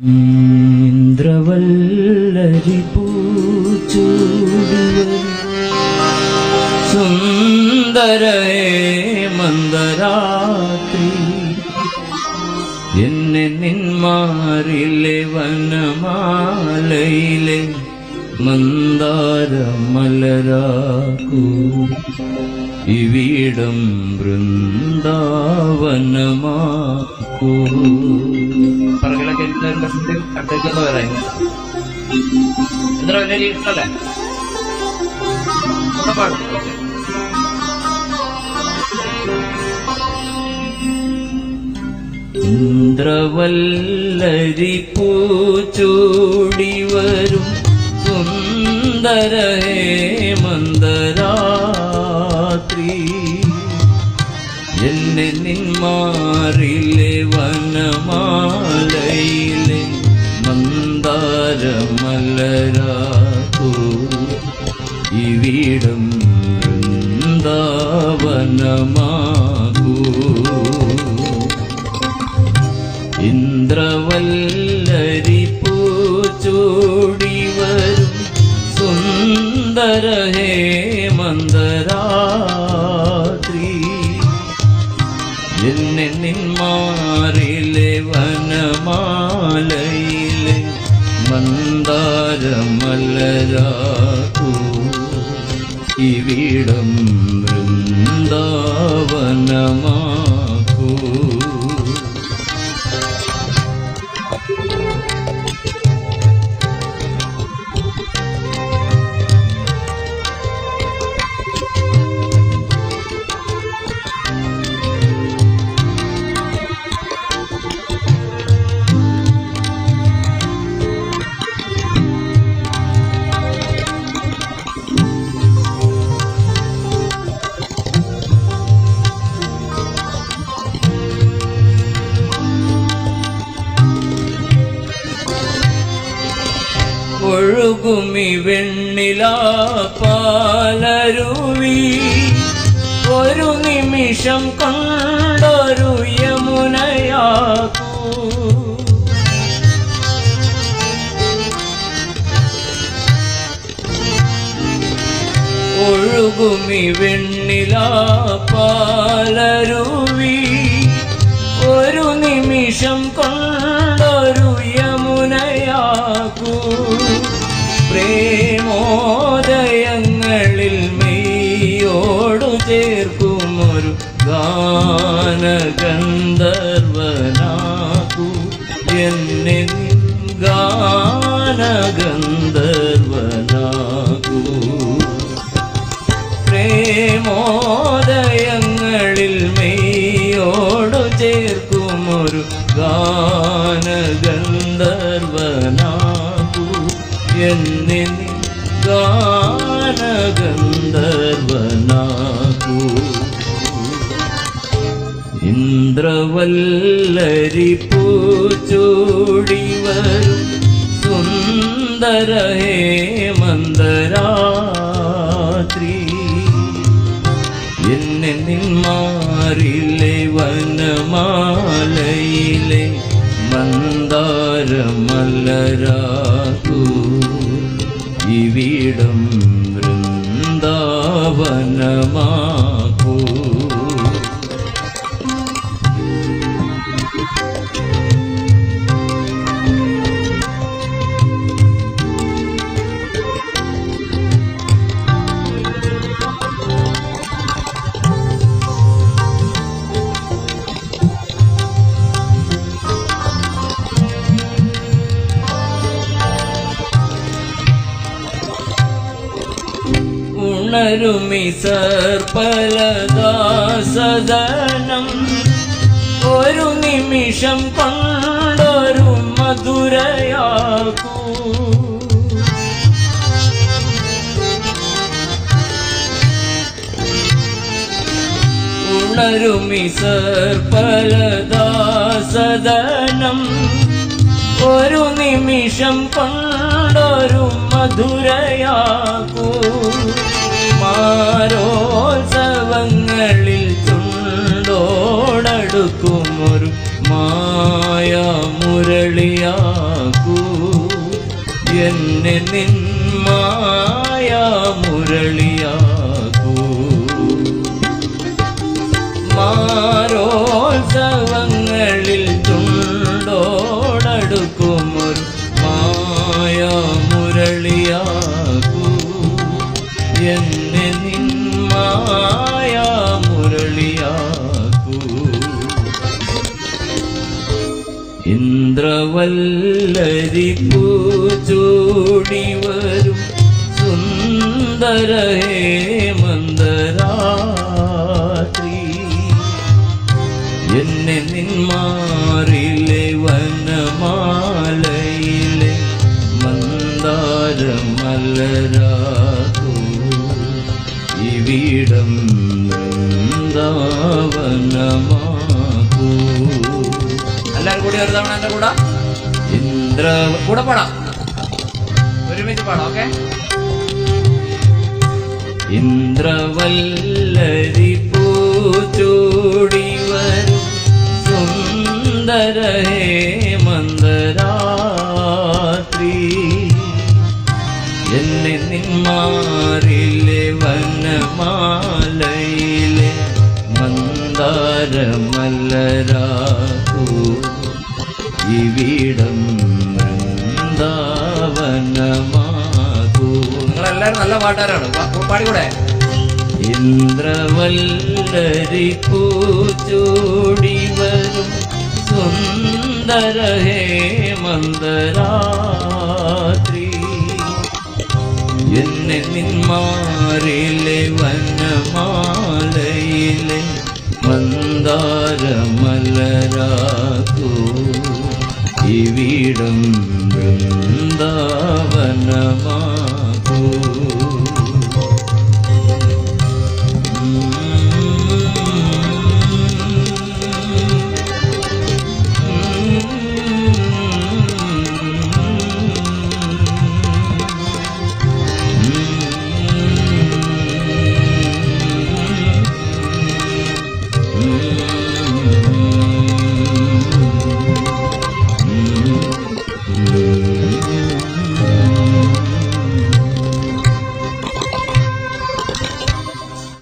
ഇന്ദ്രവല്ലരി പൂച്ചൂടിയ സുന്ദരേ മന്ദരാത്രി. എന്നെ നിന്മാറിലെ വനമാലയിലെ മന്ദാരമലരാക്കൂ. ഇവിടം വൃന്ദാവനമാക്കൂ. കസിന്റെ അടുത്തേക്കൊന്ന് എത്ര വലിയ ഇഷ്ടല്ലേ. ഇന്ദ്രവല്ലരി പൂച്ചൂടി വരും സുന്ദര മന്ദരാത്രി. എന്നെ നിന്മാറിലെ വനമാലയിലെ മന്ദാരമലരാക്കൂ ഇവിടം വൃന്ദാവനമാകൂ. ഇന്ദ്രവല്ലരി പൂച്ചൂടി വരും. സുന്ദര ഹേ മന്ദരാത്രി എന്നെ നിന്മാറിലെ വനമാലയിലെ മന്ദാരമലരാക്കൂ ഇവിടം വൃന്ദാവനമാക്കൂ ഒഴുകുമി വെണ്ണില പാലരുവി. ഒരു നിമിഷം കണ്ടൊരു യമുനയാക്കൂ ഒഴുകുമി വെണ്ണില പാലരുവി. ഒരു നിമിഷം കൊണ്ടൊരു യമുനയാകൂ പ്രേമോദയങ്ങളിൽ മെയ്യോടു ചേർക്കും ഒരു ഗാനഗന്ധർവനാകൂ എന്നെ ഗാനഗന്ധർവനാകു പ്രേമോദയങ്ങളിൽ മെയ്യോടു ചേർക്കും ഒരു ഗാനഗന്ധർവനാകൂ എന്നെ ഗാനഗന്ധർവനാകൂ. ഇന്ദ്രവല്ലരി പൂച്ചൂടി വരും സുന്ദര ഹേ മന്ദരാത്രി എന്നെ നിന്മാറിലെ വനമാലയിലെ മന്ദാരമലരാക്കൂ ഇവിടം വൃന്ദാവനമാക്കൂ ഉണരുമി സർപ്പലദാസദനം ഒരു നിമിഷം കൊണ്ടൊരു മധുരയാകൂ ഉണരുമി സർപ്പലദാസദനം ഒരു നിമിഷം കൊണ്ടൊരു മധുരയാക്കൂ. മാരോത്സവങ്ങളിൽ ചുണ്ടോ ചുണ്ടോടടുക്കുമൊരു മായ മുരളിയാക്കൂ എന്നെ നിൻ മായ മുരളിയാക്കൂ മാരോത്സവങ്ങളിൽ ചുണ്ടോടടുക്കുമൊരു ഇന്ദ്രവല്ലരി പൂച്ചൂടി വരും സുന്ദര കൂടി ഒരു തവണ എന്റെ കൂടെ? ഇന്ദ്ര കൂടെ പാടാം. ഒരുമിച്ച് പാടാം ഓക്കെ? ഇന്ദ്രവല്ലരി പൂച്ചോടിവർ സുന്ദര ഹേമന്തരാത്രി എന്നെ നിന്മാറിലെ വനമാലയിലെ മന്ദാരമല്ലരാക്കൂ ഇവിടം വൃന്ദാവനമാകൂ. നിങ്ങളെല്ലാരും നല്ല പാട്ടുകാരാണ്. പാടിക്കൂടെ? ഇന്ദ്രവല്ലരി പൂച്ചൂടി വരും സുന്ദര ഹേമന്തരാത്രി. എന്നെ നിന്മാറിലെ വനമാലയിലെ മന്ദാരമലരാക്കൂ. ഇവിടം വൃന്ദാവനമാ.